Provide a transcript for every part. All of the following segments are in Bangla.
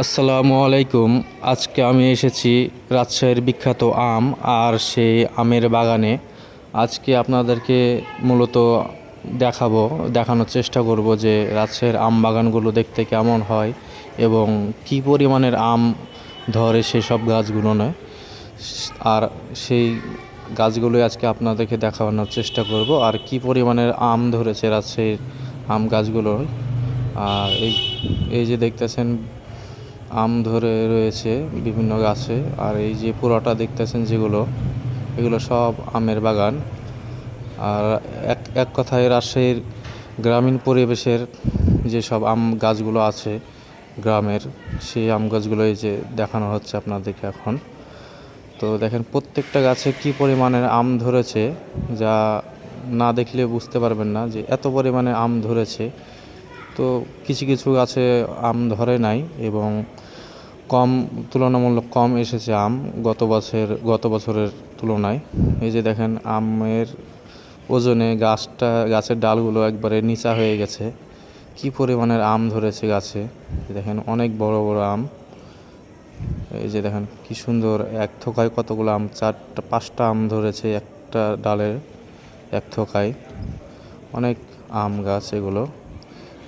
আসসালামু আলাইকুম। আজকে আমি এসেছি রাজশাহীর বিখ্যাত আম আর সেই আমের বাগানে। আজকে আপনাদেরকে মূলত দেখাবো, দেখানোর চেষ্টা করব যে রাজশাহীর আম বাগানগুলো দেখতে কেমন হয় এবং কী পরিমাণের আম ধরে সেসব গাছগুলো নয়। আর সেই গাছগুলোই আজকে আপনাদেরকে দেখানোর চেষ্টা করব আর কি পরিমাণের আম ধরেছে রাজশাহীর আম গাছগুলো। আর এই এই যে দেখতেছেন আম ধরে রয়েছে বিভিন্ন গাছে, আর এই যে পুরোটা দেখতেছেন যেগুলো, এগুলো সব আমের বাগান। আর এক এক কথায় রাজশাহীর গ্রামীণ পরিবেশের যেসব আম গাছগুলো আছে গ্রামের, সেই আম গাছগুলো এই যে দেখানো হচ্ছে আপনাদেরকে এখন। তো দেখেন প্রত্যেকটা গাছে কি পরিমাণের আম ধরেছে, যা না দেখলে বুঝতে পারবেন না যে এত পরিমাণে আম ধরেছে। তো কিছু কিছু গাছে আম ধরে নাই এবং কম, তুলনামূলক কম এসেছে আম গত বছর গত বছরের তুলনায়। এই যে দেখেন, আমের ওজনে গাছটা, গাছের ডালগুলো একবারে নিচা হয়ে গেছে। কি পরিমাণের আম ধরেছে গাছে? দেখেন, অনেক বড় বড় আম। এই যে দেখেন, কি সুন্দর, এক থোকায় কতগুলো আম, চারটা, পাঁচটা আম ধরেছে একটা ডালের এক থোকায়। অনেক আম গাছ এগুলো।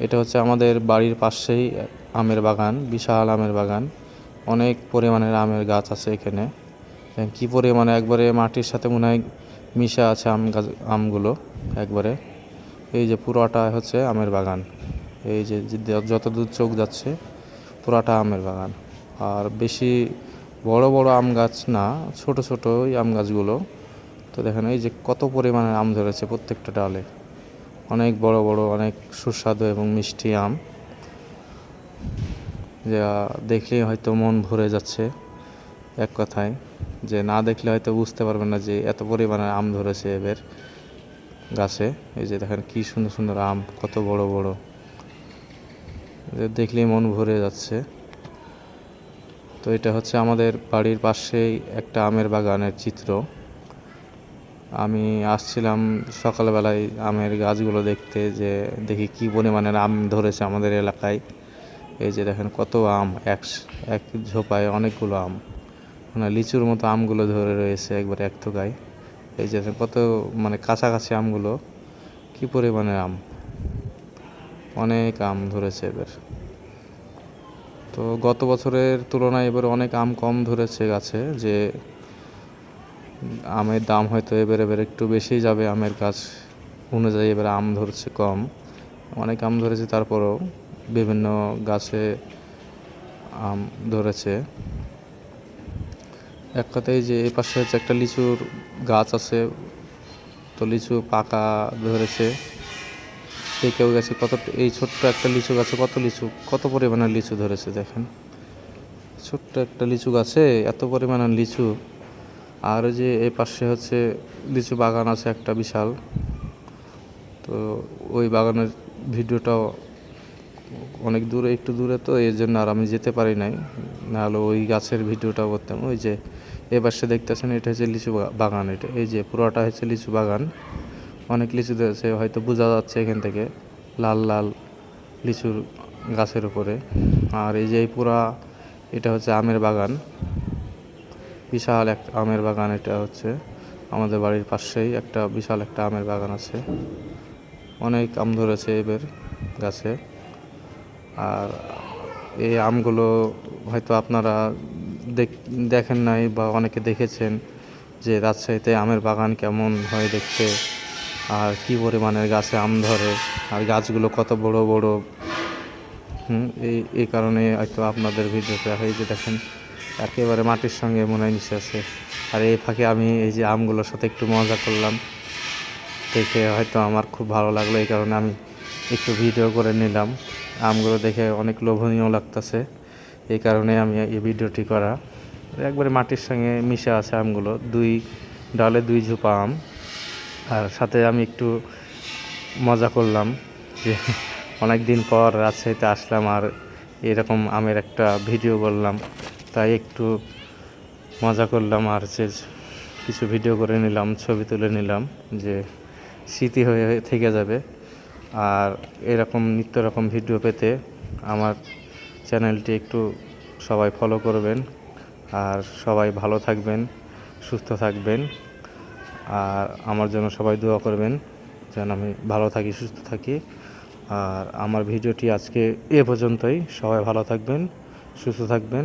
এটা হচ্ছে আমাদের বাড়ির পাশেই আমের বাগান, বিশাল আমের বাগান। অনেক পরিমাণের আমের গাছ আছে এখানে। কি পরিমাণে একবারে মাটির সাথে মনে হয় মিশে আছে আম গাছ, আমগুলো একবারে। এই যে পুরোটা হচ্ছে আমের বাগান। এই যে যত দূর চোখ যাচ্ছে, পুরাটা আমের বাগান। আর বেশি বড় বড় আম গাছ না, ছোট ছোট আম গাছগুলো। তো দেখেন এই যে কত পরিমাণে আম ধরেছে প্রত্যেকটা ডালে। অনেক বড় বড়, অনেক সুস্বাদু এবং মিষ্টি আম, যা দেখলেই হয়তো মন ভরে যাচ্ছে এক কথায়। যে না দেখলে হয়তো বুঝতে পারবেন না যে এত পরিমাণে আম ধরেছে এবার গাছে। এই যে দেখেন কি সুন্দর সুন্দর আম, কত বড় বড়। দেখলেই মন ভরে যাচ্ছে। তো এটা হচ্ছে আমাদের বাড়ির পাশেই একটা আমের বাগানের চিত্র। আমি আসছিলাম সকালবেলায় আমের গাছগুলো দেখতে, যে দেখি কি পরিমাণের আম ধরেছে আমাদের এলাকায়। এই যে দেখেন কত আম, এক এক ঝোপায় অনেকগুলো আম। মানে লিচুর মতো আমগুলো ধরে রয়েছে একবার এক থোকায়। এই যে কত মানে কাছাকাছি আমগুলো, কি পরিমাণের আম। অনেক আম ধরেছে এবার। তো গত বছরের তুলনায় এবার অনেক আম কম ধরেছে গাছে, যে আমের দাম হয়তো এবার এবার একটু বেশি যাবে, আমের গাছ অনুযায়ী এবার আম ধরছে কম। অনেক আম ধরেছে, তারপরেও বিভিন্ন গাছে আম ধরেছে। এক কথায় যে এই পাশে হচ্ছে একটা লিচুর গাছ আছে, তো লিচু পাকা ধরেছে। কেউ গেছে, কত এই ছোট্ট একটা লিচু গাছে কত লিচু, কত পরিমাণের লিচু ধরেছে দেখেন। ছোট্ট একটা লিচু গাছে এত পরিমাণের লিচু। আর ওই যে এই পাশে হচ্ছে লিচু বাগান আছে একটা বিশাল। তো ওই বাগানের ভিডিওটাও অনেক দূরে, একটু দূরে তো, এর জন্য আর আমি যেতে পারি নাই। নাহলে ওই গাছের ভিডিওটা করতাম। ওই যে এ পাশে দেখতেছেন, এটা হচ্ছে লিচু বাগান। এটা এই যে পুরোটা হচ্ছে লিচু বাগান। অনেক লিচু ধরেছে, হয়তো বোঝা যাচ্ছে এখান থেকে, লাল লাল লিচুর গাছের উপরে। আর এই যে এই পুরা, এটা হচ্ছে আমের বাগান। বিশাল এক আমের বাগান এটা হচ্ছে। আমাদের বাড়ির পাশেই একটা বিশাল একটা আমের বাগান আছে। অনেক আম ধরেছে এবার গাছে। আর এই আমগুলো হয়তো আপনারা দেখ- দেখেন নাই বা অনেকে দেখেছেন যে রাজশাহীতে আমের বাগান কেমন হয় দেখতে, আর কী পরিমাণের গাছে আম ধরে, আর গাছগুলো কত বড় বড়। হুম, এই এই কারণে হয়তো আপনাদের ভিডিওতে এই যে দেখেন। একেবারে মাটির সঙ্গে মনে হয় মিশে আছে। আর এই ফাঁকে আমি এই যে আমগুলোর সাথে একটু মজা করলাম। দেখে হয়তো আমার খুব ভালো লাগল, এই কারণে আমি একটু ভিডিও করে নিলাম। আমগুলো দেখে অনেক লোভনীয় লাগতেছে, এই কারণে আমি এই ভিডিওটি করা। একবারে মাটির সঙ্গে মিশে আছে আমগুলো, দুই ডালে দুই ঝোপা আম। আর সাথে আমি একটু মজা করলাম যে অনেক দিন পর রাজশাহীতে আসলাম আর এরকম আমের একটা ভিডিও করলাম। তাই একটু মজা করলাম আর সে কিছু ভিডিও করে নিলাম, ছবি তুলে নিলাম যে স্মৃতি হয়ে থেকে যাবে। আর এরকম নিত্য রকম ভিডিও পেতে আমার চ্যানেলটি একটু সবাই ফলো করবেন। আর সবাই ভালো থাকবেন, সুস্থ থাকবেন। আর আমার জন্য সবাই দোয়া করবেন যেন আমি ভালো থাকি, সুস্থ থাকি। আর আমার ভিডিওটি আজকে এ পর্যন্তই। সবাই ভালো থাকবেন, সুস্থ থাকবেন।